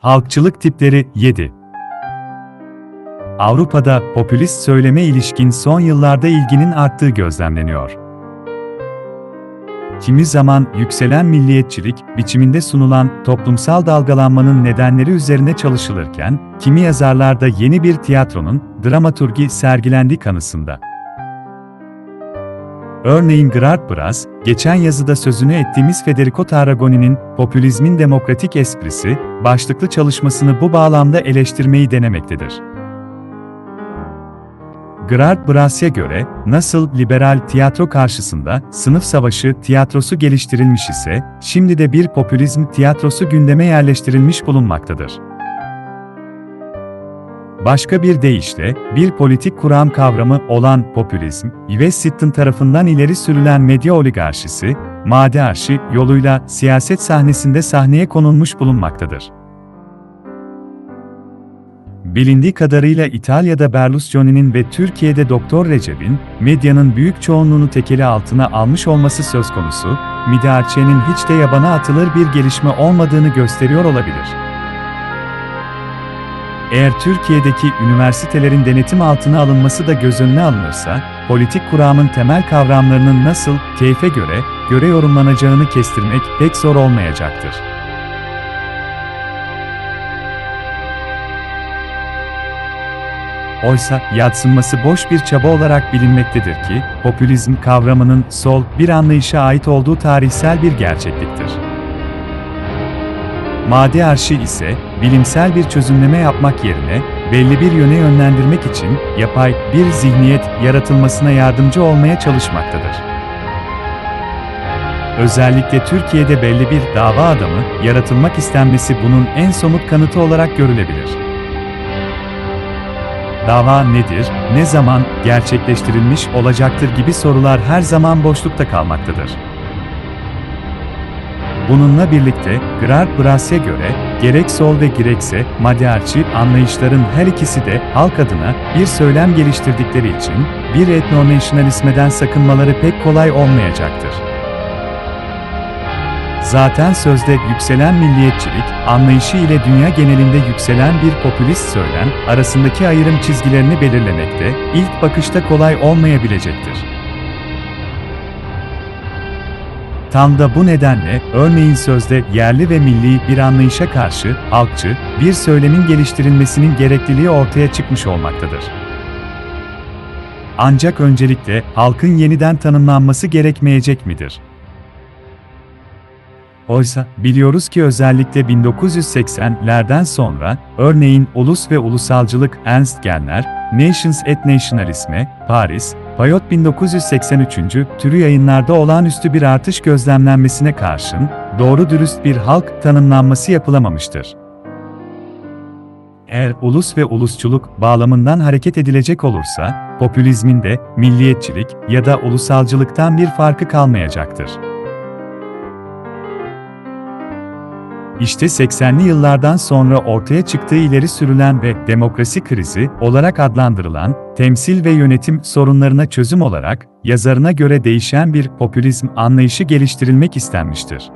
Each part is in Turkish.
Halkçılık tipleri 7. Avrupa'da popülist söyleme ilişkin son yıllarda ilginin arttığı gözlemleniyor. Kimi zaman yükselen milliyetçilik biçiminde sunulan toplumsal dalgalanmanın nedenleri üzerine çalışılırken, kimi yazarlarda yeni bir tiyatronun dramaturgi sergilendiği kanısında. Örneğin Gerard Bras, geçen yazıda sözünü ettiğimiz Federico Tarragoni'nin Popülizmin Demokratik Esprisi başlıklı çalışmasını bu bağlamda eleştirmeyi denemektedir. Gerard Bras'a göre, nasıl liberal tiyatro karşısında sınıf savaşı tiyatrosu geliştirilmiş ise, şimdi de bir popülizm tiyatrosu gündeme yerleştirilmiş bulunmaktadır. Başka bir deyişle, bir politik kuram kavramı olan popülizm, Sitten tarafından ileri sürülen medya oligarşisi, madearşi yoluyla siyaset sahnesinde sahneye konulmuş bulunmaktadır. Bilindiği kadarıyla İtalya'da Berlusconi'nin ve Türkiye'de Doktor Recep'in, medyanın büyük çoğunluğunu tekeli altına almış olması söz konusu, Midarçe'nin hiç de yabana atılır bir gelişme olmadığını gösteriyor olabilir. Eğer Türkiye'deki üniversitelerin denetim altına alınması da göz önüne alınırsa, politik kuramın temel kavramlarının nasıl, keyfe göre, göre yorumlanacağını kestirmek pek zor olmayacaktır. Oysa yadsınması boş bir çaba olarak bilinmektedir ki, popülizm kavramının sol bir anlayışa ait olduğu tarihsel bir gerçekliktir. Madi arşi ise, bilimsel bir çözümleme yapmak yerine, belli bir yöne yönlendirmek için, yapay bir zihniyet yaratılmasına yardımcı olmaya çalışmaktadır. Özellikle Türkiye'de belli bir dava adamı yaratılmak istenmesi bunun en somut kanıtı olarak görülebilir. Dava nedir, ne zaman gerçekleştirilmiş olacaktır gibi sorular her zaman boşlukta kalmaktadır. Bununla birlikte, Gerard Bras'a göre, gerek sol ve gerekse Madearçı anlayışların her ikisi de halk adına bir söylem geliştirdikleri için, bir etnonasyonalizmeden sakınmaları pek kolay olmayacaktır. Zaten sözde yükselen milliyetçilik, anlayışı ile dünya genelinde yükselen bir popülist söylem, arasındaki ayrım çizgilerini belirlemekte, ilk bakışta kolay olmayabilecektir. Tam da bu nedenle, örneğin sözde yerli ve milli bir anlayışa karşı, halkçı, bir söylemin geliştirilmesinin gerekliliği ortaya çıkmış olmaktadır. Ancak öncelikle, halkın yeniden tanımlanması gerekmeyecek midir? Oysa, biliyoruz ki özellikle 1980'lerden sonra, örneğin ulus ve ulusalcılık Ernst Gellner, Nations et Nationalisme, Paris, Payot 1983. türü yayınlarda olağanüstü bir artış gözlemlenmesine karşın, doğru dürüst bir halk tanımlanması yapılamamıştır. Eğer ulus ve ulusçuluk bağlamından hareket edilecek olursa, popülizmin de milliyetçilik ya da ulusalcılıktan bir farkı kalmayacaktır. İşte 80'li yıllardan sonra ortaya çıktığı ileri sürülen ve demokrasi krizi olarak adlandırılan, temsil ve yönetim sorunlarına çözüm olarak, yazarına göre değişen bir popülizm anlayışı geliştirilmek istenmiştir.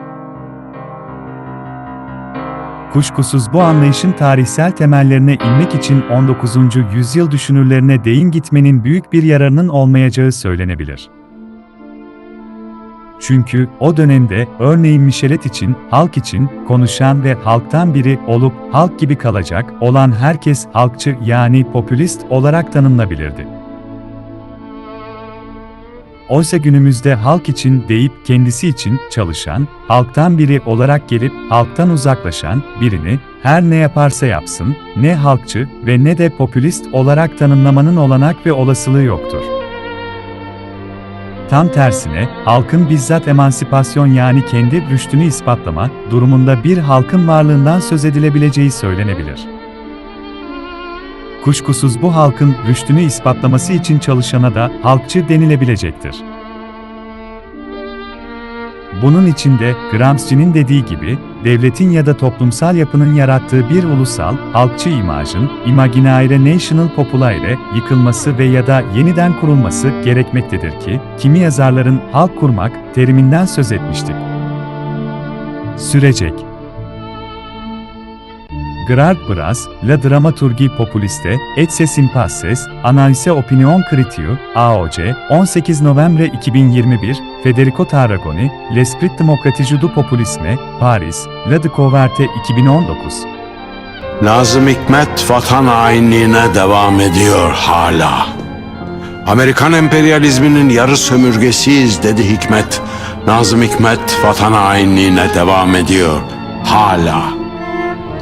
Kuşkusuz bu anlayışın tarihsel temellerine inmek için 19. yüzyıl düşünürlerine değin gitmenin büyük bir yararının olmayacağı söylenebilir. Çünkü o dönemde örneğin Michelet için, halk için, konuşan ve halktan biri olup halk gibi kalacak olan herkes halkçı yani popülist olarak tanımlanabilirdi. Oysa günümüzde halk için deyip kendisi için çalışan, halktan biri olarak gelip halktan uzaklaşan birini her ne yaparsa yapsın, ne halkçı ve ne de popülist olarak tanımlamanın olanak ve olasılığı yoktur. Tam tersine, halkın bizzat emansipasyon yani kendi rüştünü ispatlama durumunda bir halkın varlığından söz edilebileceği söylenebilir. Kuşkusuz bu halkın rüştünü ispatlaması için çalışana da halkçı denilebilecektir. Bunun içinde Gramsci'nin dediği gibi, devletin ya da toplumsal yapının yarattığı bir ulusal, halkçı imajın, imaginaire national populaire, yıkılması ve ya da yeniden kurulması gerekmektedir ki, kimi yazarların halk kurmak teriminden söz etmiştik. Sürecek. Grard Bras, La Dramaturgie Populiste, et ses impasses, Analise Opinion Critiu, AOC, 18 Novembre 2021, Federico Tarragoni, L'Esprit Démocratique du Populisme, Paris, La Découverte 2019. Nazım Hikmet vatan hainliğine devam ediyor hala. Amerikan emperyalizminin yarı sömürgesiyiz dedi Hikmet. Nazım Hikmet vatan hainliğine devam ediyor hala.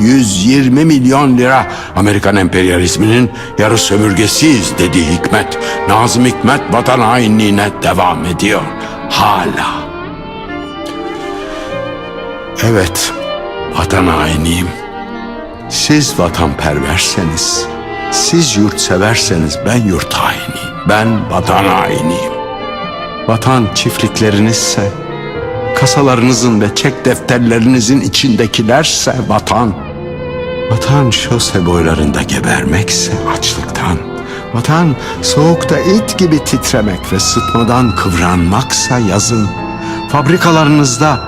120 milyon lira Amerikan emperyalizminin yarı sömürgesiyiz dedi Hikmet. Nazım Hikmet vatan hainliğine devam ediyor. Hala. Evet, vatan hainiyim. Siz vatanperverseniz, siz yurtseverseniz ben yurt hainiyim. Ben vatan hainiyim. Vatan çiftliklerinizse, kasalarınızın ve çek defterlerinizin içindekilerse vatan. Vatan şose boylarında gebermekse açlıktan. Vatan soğukta it gibi titremek ve sıtmadan kıvranmaksa yazın. Fabrikalarınızda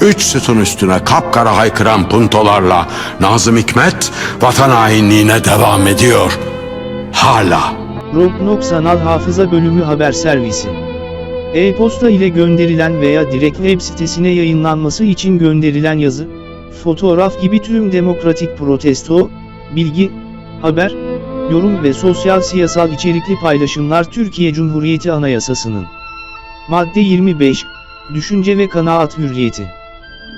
Üç sütun üstüne kapkara haykıran puntolarla Nazım Hikmet vatan hainliğine devam ediyor. Hala. Rognok Sanal Hafıza Bölümü Haber Servisi E-posta ile gönderilen veya direkt web sitesine yayınlanması için gönderilen yazı, fotoğraf gibi tüm demokratik protesto, bilgi, haber, yorum ve sosyal siyasal içerikli paylaşımlar Türkiye Cumhuriyeti Anayasası'nın Madde 25, Düşünce ve kanaat hürriyeti